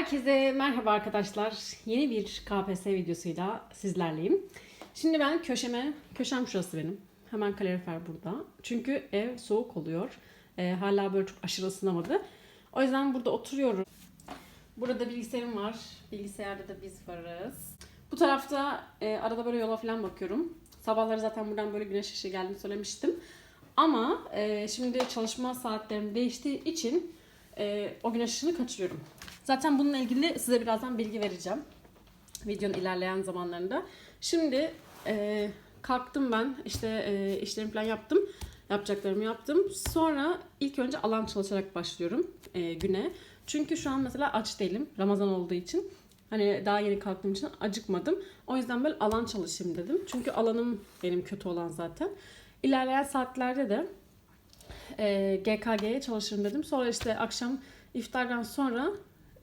Herkese merhaba arkadaşlar. Yeni bir KPSS videosuyla sizlerleyim. Şimdi ben köşeme, köşem şurası benim. Hemen kalorifer burada. Çünkü ev soğuk oluyor. Ee, hala böyle çok aşırı ısınamadı. O yüzden burada oturuyorum. Burada bilgisayarım var. Bilgisayarda da biz varız. Bu tarafta e, arada böyle yola falan bakıyorum. Sabahları zaten buradan böyle güneş ışığı geldiğini söylemiştim. Ama e, şimdi çalışma saatlerim değiştiği için e, o güneş ışığını kaçırıyorum. Zaten bununla ilgili size birazdan bilgi vereceğim. Videonun ilerleyen zamanlarında. Şimdi e, kalktım ben. işte e, işlerimi falan yaptım. Yapacaklarımı yaptım. Sonra ilk önce alan çalışarak başlıyorum e, güne. Çünkü şu an mesela aç değilim. Ramazan olduğu için. Hani daha yeni kalktığım için acıkmadım. O yüzden böyle alan çalışayım dedim. Çünkü alanım benim kötü olan zaten. İlerleyen saatlerde de e, GKG'ye çalışırım dedim. Sonra işte akşam iftardan sonra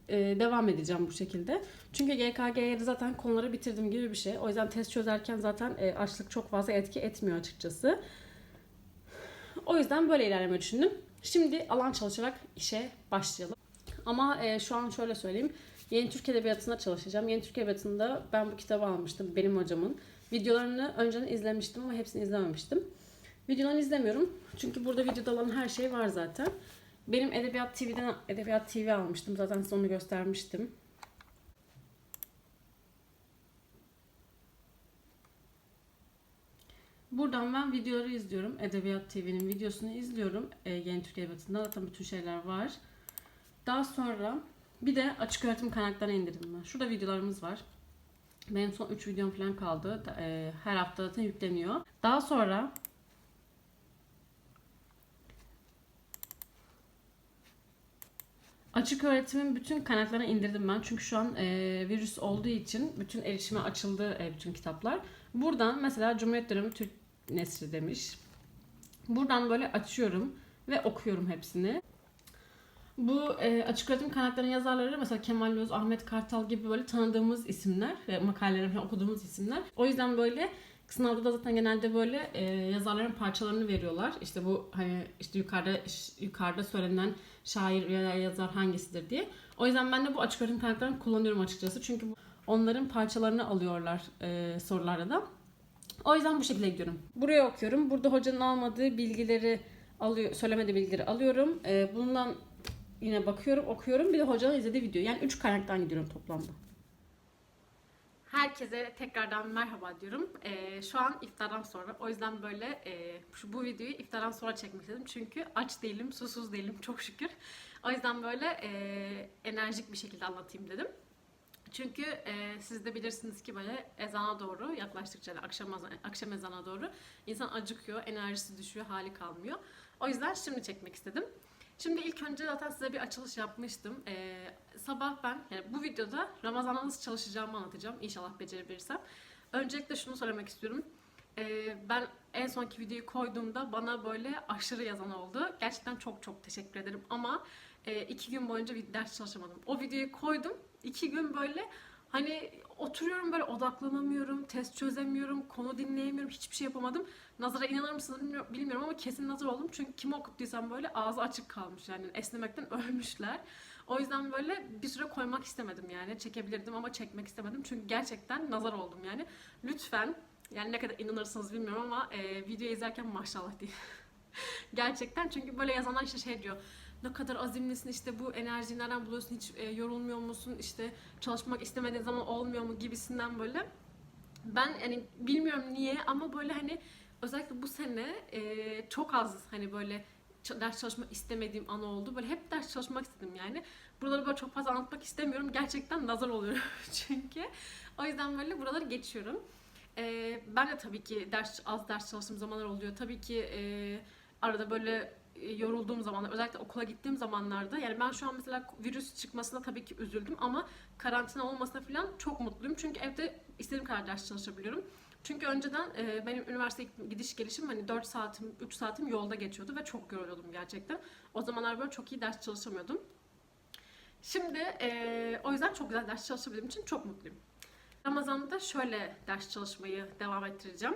e, devam edeceğim bu şekilde. Çünkü GKG'ye zaten konuları bitirdim gibi bir şey. O yüzden test çözerken zaten e, açlık çok fazla etki etmiyor açıkçası. O yüzden böyle ilerlemeyi düşündüm. Şimdi alan çalışarak işe başlayalım. Ama e, şu an şöyle söyleyeyim. Yeni Türk Edebiyatı'nda çalışacağım. Yeni Türk Edebiyatı'nda ben bu kitabı almıştım. Benim hocamın. Videolarını önceden izlemiştim ama hepsini izlememiştim. Videolarını izlemiyorum. Çünkü burada videoda olan her şey var zaten. Benim Edebiyat TV'den Edebiyat TV almıştım. Zaten size onu göstermiştim. Buradan ben videoları izliyorum. Edebiyat TV'nin videosunu izliyorum. Ee, Yeni Türk Edebiyatı'nda zaten bütün şeyler var. Daha sonra bir de açık öğretim kaynaklarına indirdim ben. Şurada videolarımız var. Benim son 3 videom falan kaldı. E, Her hafta zaten yükleniyor. Daha sonra Açık öğretimin bütün kaynaklarını indirdim ben. Çünkü şu an e, virüs olduğu için bütün erişime açıldı e, bütün kitaplar. Buradan mesela Cumhuriyet Dönemi Türk Nesri demiş. Buradan böyle açıyorum ve okuyorum hepsini. Bu e, açık öğretim kaynaklarının yazarları mesela Kemal Öz, Ahmet Kartal gibi böyle tanıdığımız isimler ve makalelerini falan okuduğumuz isimler. O yüzden böyle sınavda da zaten genelde böyle e, yazarların parçalarını veriyorlar. İşte bu hani işte yukarıda yukarıda söylenen şair veya yazar hangisidir diye. O yüzden ben de bu açık öğretim kaynaklarını kullanıyorum açıkçası. Çünkü onların parçalarını alıyorlar e, sorularda da. O yüzden bu şekilde gidiyorum. Buraya okuyorum. Burada hocanın almadığı bilgileri alıyor, söylemediği bilgileri alıyorum. E, bundan yine bakıyorum, okuyorum. Bir de hocanın izlediği video. Yani 3 kaynaktan gidiyorum toplamda. Herkese tekrardan merhaba diyorum. Ee, şu an iftardan sonra. O yüzden böyle e, şu bu videoyu iftardan sonra çekmek istedim. Çünkü aç değilim, susuz değilim çok şükür. O yüzden böyle e, enerjik bir şekilde anlatayım dedim. Çünkü e, siz de bilirsiniz ki böyle ezana doğru yaklaştıkça akşam, akşam ezana doğru insan acıkıyor, enerjisi düşüyor, hali kalmıyor. O yüzden şimdi çekmek istedim. Şimdi ilk önce zaten size bir açılış yapmıştım. Ee, sabah ben, yani bu videoda Ramazan'da nasıl çalışacağımı anlatacağım. İnşallah becerebilirsem. Öncelikle şunu söylemek istiyorum. Ee, ben en sonki videoyu koyduğumda bana böyle aşırı yazan oldu. Gerçekten çok çok teşekkür ederim ama e, iki gün boyunca bir ders çalışamadım. O videoyu koydum. iki gün böyle hani oturuyorum böyle odaklanamıyorum, test çözemiyorum, konu dinleyemiyorum, hiçbir şey yapamadım. Nazara inanır mısınız bilmiyorum, ama kesin nazar oldum. Çünkü kimi okuttuysam böyle ağzı açık kalmış yani esnemekten ölmüşler. O yüzden böyle bir süre koymak istemedim yani. Çekebilirdim ama çekmek istemedim. Çünkü gerçekten nazar oldum yani. Lütfen yani ne kadar inanırsınız bilmiyorum ama e, video izlerken maşallah diye. gerçekten çünkü böyle yazanlar işte şey diyor. Ne kadar azimlisin işte bu enerjiyi nereden buluyorsun hiç e, yorulmuyor musun işte çalışmak istemediğin zaman olmuyor mu gibisinden böyle. Ben yani bilmiyorum niye ama böyle hani özellikle bu sene e, çok az hani böyle ders çalışmak istemediğim an oldu. Böyle hep ders çalışmak istedim yani. Buraları böyle çok fazla anlatmak istemiyorum. Gerçekten nazar oluyor çünkü. O yüzden böyle buraları geçiyorum. E, ben de tabii ki ders az ders çalıştığım zamanlar oluyor. Tabii ki e, arada böyle yorulduğum zamanlar, özellikle okula gittiğim zamanlarda yani ben şu an mesela virüs çıkmasına tabii ki üzüldüm ama karantina olmasına falan çok mutluyum. Çünkü evde istediğim kadar ders çalışabiliyorum. Çünkü önceden e, benim üniversite gidiş gelişim hani 4 saatim, 3 saatim yolda geçiyordu ve çok yoruluyordum gerçekten. O zamanlar böyle çok iyi ders çalışamıyordum. Şimdi e, o yüzden çok güzel ders çalışabildiğim için çok mutluyum. Ramazan'da şöyle ders çalışmayı devam ettireceğim.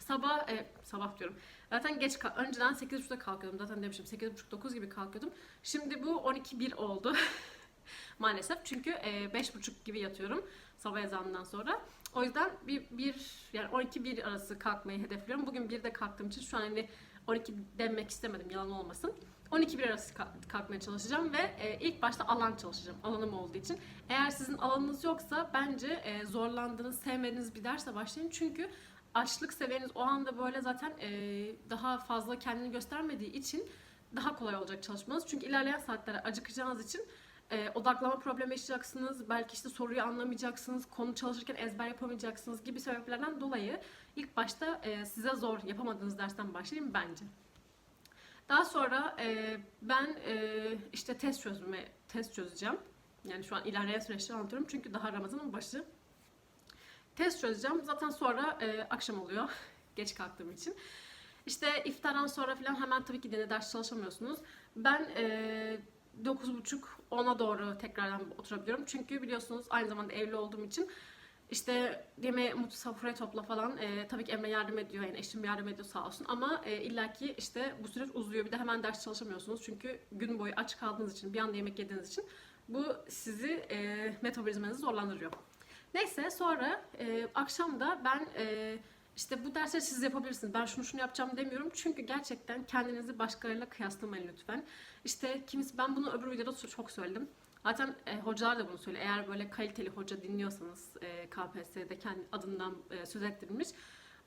Sabah, e, sabah diyorum. Zaten geç önceden 8.30'da kalkıyordum. Zaten demişim 8.30-9 gibi kalkıyordum. Şimdi bu 12-1 oldu. maalesef. Çünkü e, beş buçuk gibi yatıyorum sabah ezanından sonra. O yüzden bir, bir yani 12-1 arası kalkmayı hedefliyorum. Bugün 1'de kalktığım için şu an hani 12 demek istemedim yalan olmasın. 12-1 arası kalk- kalkmaya çalışacağım ve e, ilk başta alan çalışacağım alanım olduğu için. Eğer sizin alanınız yoksa bence e, zorlandığınız, sevmediğiniz bir derse başlayın. Çünkü açlık seviyeniz o anda böyle zaten e, daha fazla kendini göstermediği için daha kolay olacak çalışmanız. Çünkü ilerleyen saatlere acıkacağınız için e, odaklama problemi yaşayacaksınız. Belki işte soruyu anlamayacaksınız, konu çalışırken ezber yapamayacaksınız gibi sebeplerden dolayı ilk başta e, size zor yapamadığınız dersten başlayayım bence. Daha sonra e, ben e, işte test çözme test çözeceğim. Yani şu an ilerleyen süreçleri anlatıyorum çünkü daha Ramazan'ın başı. Test çözeceğim. Zaten sonra e, akşam oluyor. Geç kalktığım için. İşte iftardan sonra falan hemen tabii ki yine ders çalışamıyorsunuz. Ben e, 9.30-10'a doğru tekrardan oturabiliyorum. Çünkü biliyorsunuz aynı zamanda evli olduğum için işte yemeği mutlu sofraya topla falan. E, tabii ki Emre yardım ediyor yani eşim yardım ediyor sağ olsun. Ama e, illaki işte bu süreç uzuyor. Bir de hemen ders çalışamıyorsunuz. Çünkü gün boyu aç kaldığınız için, bir anda yemek yediğiniz için bu sizi e, metabolizmanızı zorlandırıyor. Neyse sonra e, akşam da ben e, işte bu dersleri siz yapabilirsiniz. Ben şunu şunu yapacağım demiyorum. Çünkü gerçekten kendinizi başkalarıyla kıyaslamayın lütfen. İşte kimisi ben bunu öbür videoda çok söyledim. Zaten e, hocalar da bunu söylüyor. Eğer böyle kaliteli hoca dinliyorsanız e, KPSS'de kendi adından e, söz ettirilmiş.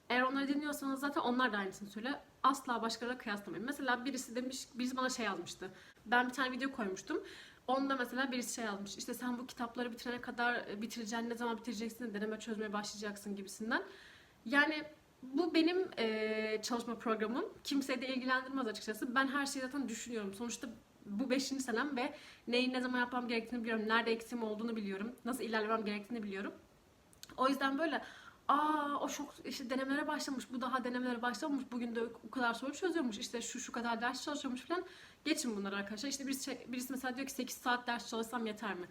Eğer onları dinliyorsanız zaten onlar da aynısını söylüyor. Asla başkalarıyla kıyaslamayın. Mesela birisi demiş, birisi bana şey yazmıştı. Ben bir tane video koymuştum. Onda mesela birisi şey yazmış. İşte sen bu kitapları bitirene kadar e, bitireceksin, ne zaman bitireceksin, deneme çözmeye başlayacaksın gibisinden. Yani bu benim e, çalışma programım. Kimseyi de ilgilendirmez açıkçası. Ben her şeyi zaten düşünüyorum. Sonuçta bu beşinci senem ve neyi ne zaman yapmam gerektiğini biliyorum. Nerede eksiğim olduğunu biliyorum. Nasıl ilerlemem gerektiğini biliyorum. O yüzden böyle aa o çok işte denemelere başlamış, bu daha denemelere başlamamış, bugün de o kadar soru çözüyormuş, işte şu şu kadar ders çalışıyormuş falan. Geçin bunları arkadaşlar. İşte birisi, birisi mesela diyor ki 8 saat ders çalışsam yeter mi?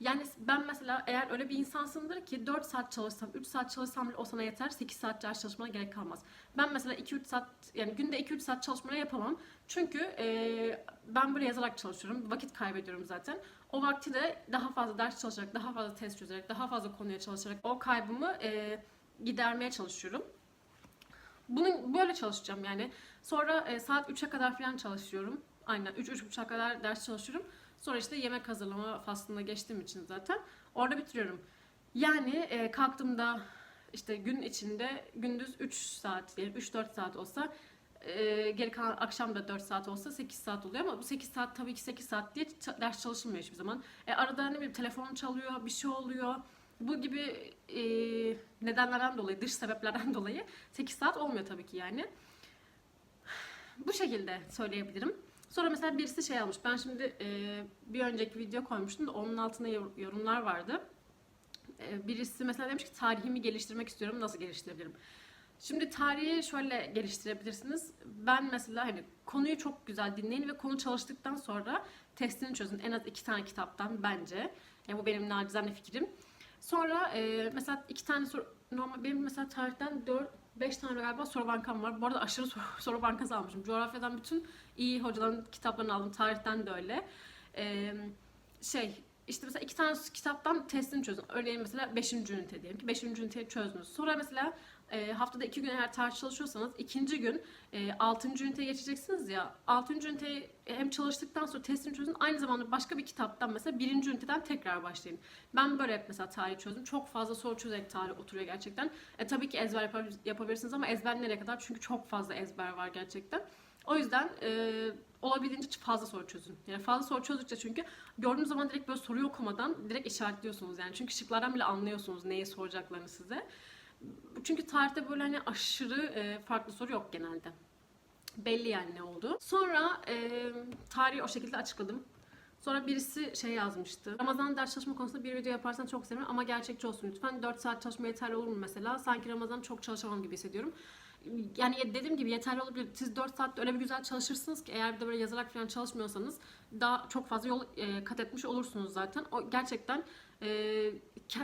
Yani ben mesela eğer öyle bir insansındır ki 4 saat çalışsam, 3 saat çalışsam bile o sana yeter. 8 saat ders çalışmana gerek kalmaz. Ben mesela 2-3 saat yani günde 2-3 saat çalışmaya yapamam. Çünkü e, ben böyle yazarak çalışıyorum. Vakit kaybediyorum zaten. O vakti de daha fazla ders çalışarak, daha fazla test çözerek, daha fazla konuya çalışarak o kaybımı e, gidermeye çalışıyorum. Bunu böyle çalışacağım yani. Sonra e, saat 3'e kadar falan çalışıyorum. Aynen 3-3.30'a kadar ders çalışıyorum. Sonra işte yemek hazırlama faslına geçtiğim için zaten orada bitiriyorum. Yani e, kalktığımda işte gün içinde gündüz 3 saat diyelim 3-4 saat olsa e, geri kalan akşam da 4 saat olsa 8 saat oluyor ama bu 8 saat tabii ki 8 saat diye ders çalışılmıyor hiçbir zaman. E, arada ne bileyim telefon çalıyor, bir şey oluyor. Bu gibi e, nedenlerden dolayı, dış sebeplerden dolayı 8 saat olmuyor tabii ki yani. Bu şekilde söyleyebilirim. Sonra mesela birisi şey almış. Ben şimdi e, bir önceki video koymuştum da onun altında yor- yorumlar vardı. E, birisi mesela demiş ki tarihimi geliştirmek istiyorum. Nasıl geliştirebilirim? Şimdi tarihi şöyle geliştirebilirsiniz. Ben mesela hani konuyu çok güzel dinleyin ve konu çalıştıktan sonra testini çözün. En az iki tane kitaptan bence. Yani bu benim nacizane fikrim. Sonra e, mesela iki tane soru, normal benim mesela tarihten 4 5 tane galiba soru bankam var. Bu arada aşırı soru, soru bankası almışım. Coğrafyadan bütün iyi hocaların kitaplarını aldım. Tarihten de öyle. E, şey işte mesela iki tane kitaptan testini çözün. Örneğin mesela 5. ünite diyelim ki 5. üniteyi çözdünüz. Sonra mesela e, haftada iki gün eğer tarih çalışıyorsanız ikinci gün e, 6. üniteye geçeceksiniz ya. 6. üniteyi hem çalıştıktan sonra testini çözün. Aynı zamanda başka bir kitaptan mesela 1. üniteden tekrar başlayın. Ben böyle hep mesela tarih çözdüm. Çok fazla soru çözerek tarih oturuyor gerçekten. E, tabii ki ezber yapab- yapabilirsiniz ama ezber nereye kadar? Çünkü çok fazla ezber var gerçekten. O yüzden e, olabildiğince fazla soru çözün. Yani fazla soru çözdükçe çünkü gördüğünüz zaman direkt böyle soruyu okumadan direkt işaretliyorsunuz. Yani çünkü şıklardan bile anlıyorsunuz neyi soracaklarını size. Çünkü tarihte böyle hani aşırı e, farklı soru yok genelde. Belli yani ne oldu. Sonra e, tarihi o şekilde açıkladım. Sonra birisi şey yazmıştı. Ramazan ders çalışma konusunda bir video yaparsan çok sevinirim ama gerçekçi olsun lütfen. 4 saat çalışma yeterli olur mu mesela? Sanki Ramazan çok çalışamam gibi hissediyorum. Yani dediğim gibi yeterli olabilir. Siz 4 saatte öyle bir güzel çalışırsınız ki eğer bir de böyle yazarak falan çalışmıyorsanız daha çok fazla yol e, kat etmiş olursunuz zaten. O gerçekten e,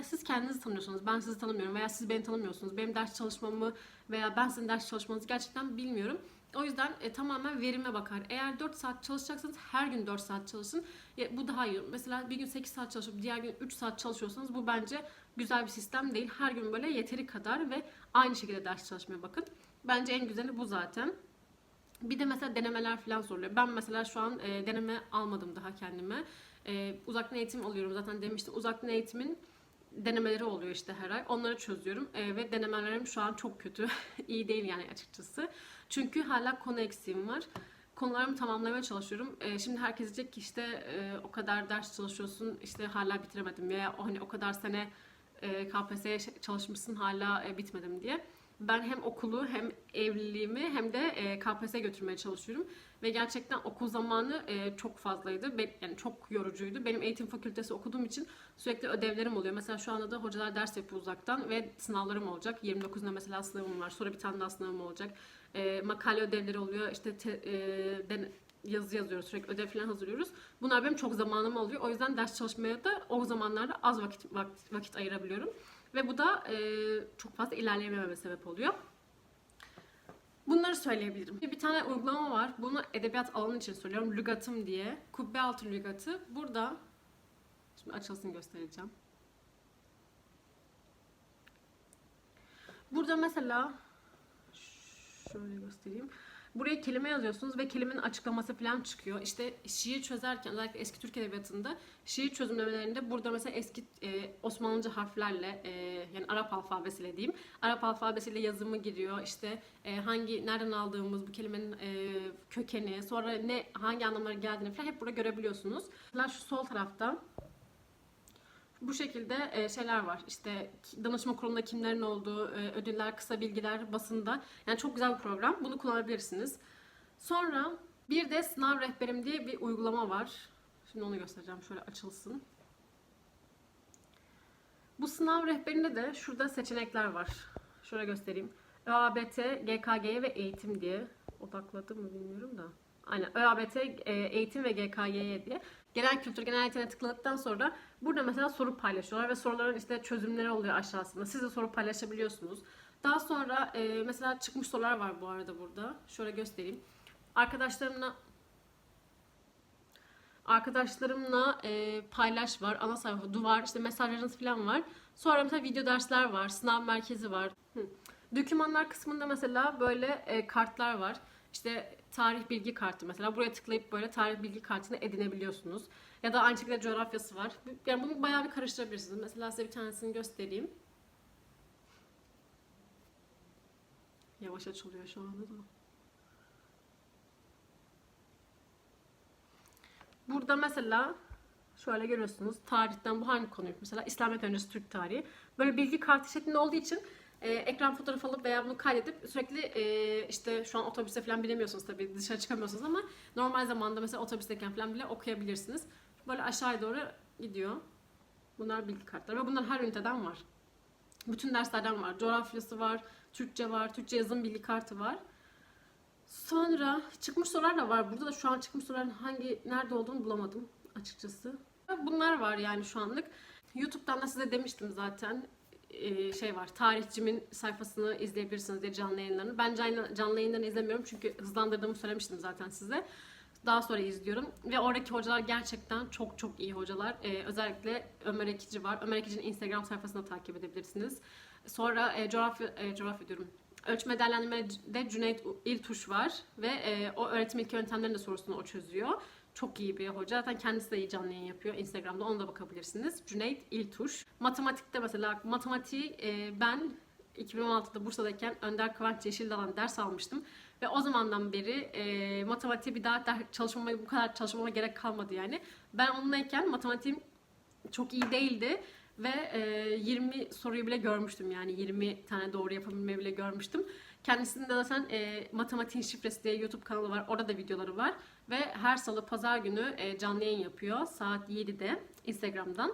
siz kendinizi tanıyorsunuz. Ben sizi tanımıyorum veya siz beni tanımıyorsunuz. Benim ders çalışmamı veya ben sizin ders çalışmanızı gerçekten bilmiyorum. O yüzden e, tamamen verime bakar. Eğer 4 saat çalışacaksanız her gün 4 saat çalışın. Ya, bu daha iyi. Mesela bir gün 8 saat çalışıp diğer gün 3 saat çalışıyorsanız bu bence güzel bir sistem değil. Her gün böyle yeteri kadar ve aynı şekilde ders çalışmaya bakın. Bence en güzeli bu zaten. Bir de mesela denemeler falan soruluyor. Ben mesela şu an e, deneme almadım daha kendime. E, uzaktan eğitim alıyorum zaten demiştim. Uzaktan eğitimin denemeleri oluyor işte her ay. Onları çözüyorum E, ve denemelerim şu an çok kötü. İyi değil yani açıkçası. Çünkü hala konu eksiğim var. Konularımı tamamlamaya çalışıyorum. E, şimdi herkes diyecek ki işte e, o kadar ders çalışıyorsun işte hala bitiremedim veya hani o kadar sene e, KPSS'ye çalışmışsın hala e, bitmedim diye. Ben hem okulu hem evliliğimi hem de e, KPSS'ye götürmeye çalışıyorum. Ve gerçekten okul zamanı e, çok fazlaydı. Be- yani çok yorucuydu. Benim eğitim fakültesi okuduğum için sürekli ödevlerim oluyor. Mesela şu anda da hocalar ders yapıyor uzaktan ve sınavlarım olacak. 29'unda mesela sınavım var. Sonra bir tane daha sınavım olacak. E, makale ödevleri oluyor. İşte te- e, den- yazı yazıyoruz sürekli ödev falan hazırlıyoruz. Bunlar benim çok zamanım alıyor. O yüzden ders çalışmaya da o zamanlarda az vakit vakit, vakit ayırabiliyorum. Ve bu da e, çok fazla ilerleyemememe sebep oluyor. Bunları söyleyebilirim. Bir tane uygulama var. Bunu edebiyat alanı için söylüyorum. Lügatım diye. Kubbe altı lügatı. Burada şimdi açılsın göstereceğim. Burada mesela şöyle göstereyim. Buraya kelime yazıyorsunuz ve kelimenin açıklaması falan çıkıyor. İşte şiir çözerken özellikle eski Türk Edebiyatı'nda şiir çözümlemelerinde burada mesela eski e, Osmanlıca harflerle e, yani Arap alfabesiyle diyeyim. Arap alfabesiyle yazımı giriyor. İşte e, hangi nereden aldığımız bu kelimenin e, kökeni, sonra ne hangi anlamlara geldiğini falan hep burada görebiliyorsunuz. Mesela şu sol tarafta bu şekilde e, şeyler var. İşte danışma kurulunda kimlerin olduğu, e, ödüller, kısa bilgiler basında. Yani çok güzel bir program. Bunu kullanabilirsiniz. Sonra bir de sınav rehberim diye bir uygulama var. Şimdi onu göstereceğim. Şöyle açılsın. Bu sınav rehberinde de şurada seçenekler var. Şöyle göstereyim. ÖABT, GKG ve eğitim diye. Odakladım mı bilmiyorum da. Aynen ÖABT, e, eğitim ve GKY diye. Genel kültür, genel eğitime tıkladıktan sonra burada mesela soru paylaşıyorlar ve soruların işte çözümleri oluyor aşağısında. Siz de soru paylaşabiliyorsunuz. Daha sonra e, mesela çıkmış sorular var bu arada burada. Şöyle göstereyim. Arkadaşlarımla arkadaşlarımla e, paylaş var. Ana sayfa, duvar, işte mesajlarınız falan var. Sonra mesela video dersler var. Sınav merkezi var. Hı. Dokümanlar kısmında mesela böyle e, kartlar var. İşte tarih bilgi kartı mesela. Buraya tıklayıp böyle tarih bilgi kartını edinebiliyorsunuz. Ya da aynı şekilde coğrafyası var. Yani bunu bayağı bir karıştırabilirsiniz. Mesela size bir tanesini göstereyim. Yavaş açılıyor şu anda da. Burada mesela şöyle görüyorsunuz tarihten bu hangi konuyu mesela İslamiyet öncesi Türk tarihi. Böyle bilgi kartı şeklinde olduğu için e, ekran fotoğrafı alıp veya bunu kaydedip sürekli e, işte şu an otobüste falan bilemiyorsunuz tabii dışarı çıkamıyorsunuz ama normal zamanda mesela otobüsteyken falan bile okuyabilirsiniz. Böyle aşağıya doğru gidiyor. Bunlar bilgi kartları ve bunlar her üniteden var. Bütün derslerden var. Coğrafyası var, Türkçe var, Türkçe yazım bilgi kartı var. Sonra çıkmış sorular da var. Burada da şu an çıkmış soruların hangi nerede olduğunu bulamadım açıkçası. Bunlar var yani şu anlık. YouTube'dan da size demiştim zaten Şey var. Tarihçimin sayfasını izleyebilirsiniz diye canlı yayınlarını. Ben canlı, canlı yayınlarını izlemiyorum çünkü hızlandırdığımı söylemiştim zaten size. Daha sonra izliyorum ve oradaki hocalar gerçekten çok çok iyi hocalar. Ee, özellikle Ömer Ekici var. Ömer Ekici'nin Instagram sayfasını takip edebilirsiniz. Sonra e, coğrafya, e, coğrafya diyorum. Ölçme değerlendirmede Cüneyt İltuş var ve e, o öğretim ilk yöntemlerinin de sorusunu o çözüyor. Çok iyi bir hoca. Zaten kendisi de iyi canlı yayın yapıyor. Instagram'da ona da bakabilirsiniz. Cüneyt İltuş. Matematikte mesela matematiği e, ben 2016'da Bursa'dayken Önder Kıvanç Yeşildal'dan ders almıştım. Ve o zamandan beri e, matematiği bir daha der, çalışmama, bu kadar çalışmama gerek kalmadı yani. Ben onunlayken matematiğim çok iyi değildi. Ve e, 20 soruyu bile görmüştüm yani 20 tane doğru yapabilmeyi bile görmüştüm. Kendisinin de zaten e, matematiğin şifresi diye YouTube kanalı var. Orada da videoları var. Ve her salı pazar günü e, canlı yayın yapıyor saat 7'de Instagram'dan.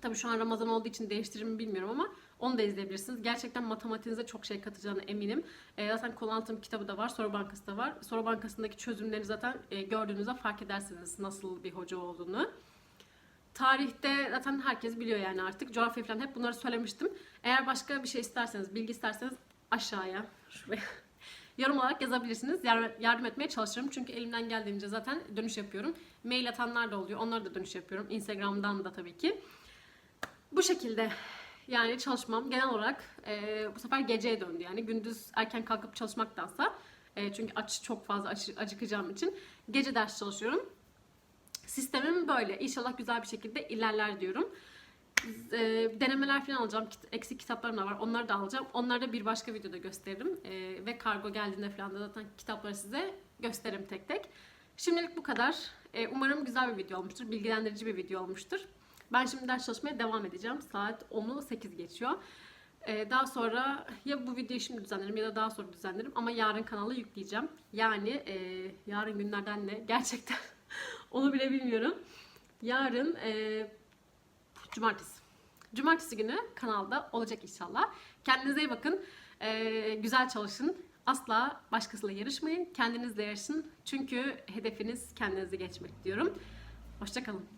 Tabii şu an Ramazan olduğu için değiştirir mi bilmiyorum ama onu da izleyebilirsiniz. Gerçekten matematiğinize çok şey katacağına eminim. E, zaten konu anlatım kitabı da var, soru bankası da var. Soru bankasındaki çözümleri zaten e, gördüğünüzde fark edersiniz nasıl bir hoca olduğunu. Tarihte zaten herkes biliyor yani artık. Coğrafya falan hep bunları söylemiştim. Eğer başka bir şey isterseniz, bilgi isterseniz aşağıya, şuraya yorum olarak yazabilirsiniz. Yar- yardım etmeye çalışırım. Çünkü elimden geldiğince zaten dönüş yapıyorum. Mail atanlar da oluyor. Onlara da dönüş yapıyorum. Instagram'dan da tabii ki. Bu şekilde yani çalışmam genel olarak e, bu sefer geceye döndü. Yani gündüz erken kalkıp çalışmaktansa e, çünkü aç çok fazla acı- acıkacağım için gece ders çalışıyorum. Sistemim böyle. İnşallah güzel bir şekilde ilerler diyorum. E, denemeler falan alacağım. Eksik kitaplarım da var. Onları da alacağım. Onları da bir başka videoda gösteririm. E, ve kargo geldiğinde falan da zaten kitapları size gösteririm tek tek. Şimdilik bu kadar. E, umarım güzel bir video olmuştur. Bilgilendirici bir video olmuştur. Ben şimdi ders çalışmaya devam edeceğim. Saat 10'u 8 geçiyor. Ee, daha sonra ya bu videoyu şimdi düzenlerim ya da daha sonra düzenlerim ama yarın kanala yükleyeceğim. Yani e, yarın günlerden ne? Gerçekten onu bile bilmiyorum. Yarın e, cumartesi. Cumartesi günü kanalda olacak inşallah. Kendinize iyi bakın. E, güzel çalışın. Asla başkasıyla yarışmayın. Kendinizle yarışın. Çünkü hedefiniz kendinizi geçmek diyorum. Hoşçakalın.